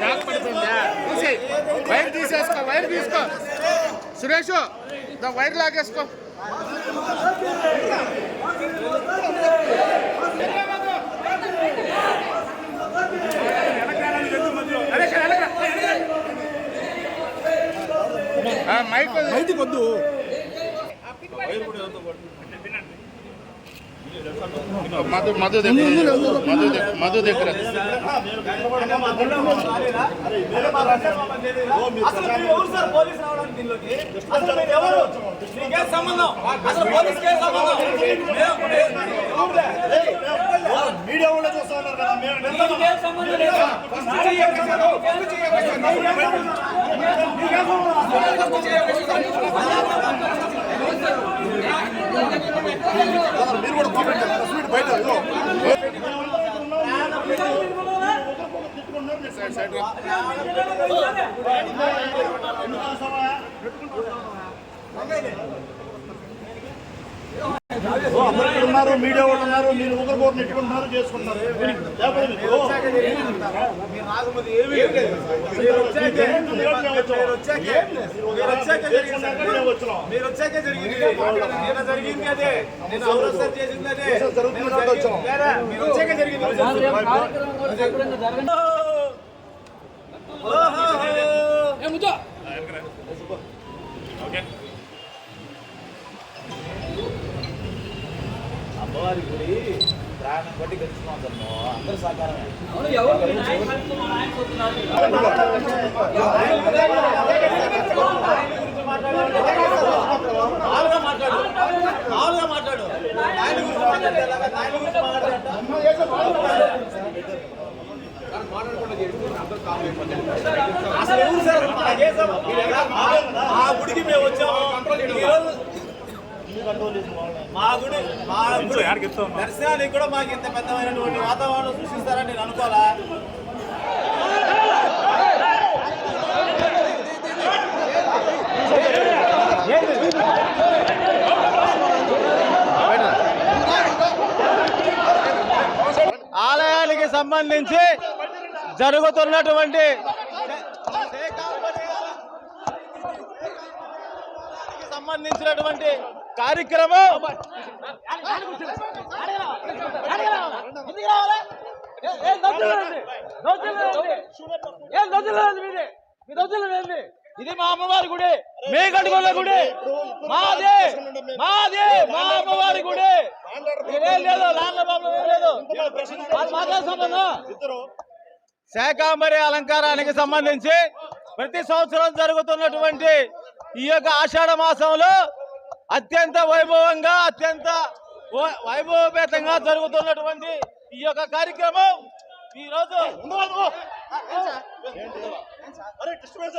Shock పడుతుందా తీసేయ్. Wire తీసేసుకో wire తీసుకో సురేష్ దా wire లాగేసుకో సంబంధం అసలు పోలీస్కి ఏం సంబంధం. మేము- మేము- ఎవరులే? మీడియా వాళ్ళు చూస్తా ఉన్నారు కదా మేము మీరు కూడా కామెంట్ చేస్తారు బయట ఉన్నారు మీడియా వాళ్ళు ఉన్నారు మీరు ఒకరికొకరు నెట్టుకుంటున్నారు చేసుకుంటున్నారు. మీకు మీరు వచ్చాకే జరిగింది. జరిగింది. అదే నేను అవరోధం చేసింది అదే. మీరు వచ్చాకే జరిగింది. అమ్మవారి గుడి ప్రాణం బట్టి గెలుచుకున్నాం అందరూ సహకారమే. మాట్లాడు అసలు ఆ గుడికి మేము వచ్చాము. ఈరోజు మా గుడి మా గుడి దర్శనానికి కూడా మాకు ఇంత పెద్దమైనటువంటి వాతావరణం సృష్టిస్తారని నేను అనుకోవాలా? ఆలయానికి సంబంధించి జరుగుతున్నటువంటి సంబంధించినటువంటి కార్యక్రమం ఇది మా అమ్మవారి గుడి. మీ కట్టుకున్న గుడి. మాదే. మాదే. మా అమ్మవారి గుడి. ఇదేం లేదు లాండ్ల బాబులు ఏం లేదు. అది మాకే సంబంధం. ఇద్దరు. శాకాంబరి అలంకారానికి సంబంధించి ప్రతి సంవత్సరం జరుగుతున్నటువంటి ఈ యొక్క ఆషాఢ మాసంలో అత్యంత వైభవంగా అత్యంత వై- వైభవపేతంగా జరుగుతున్నటువంటి ఈ యొక్క కార్యక్రమం. ఈ రోజు అరే డిస్టర్బెన్స్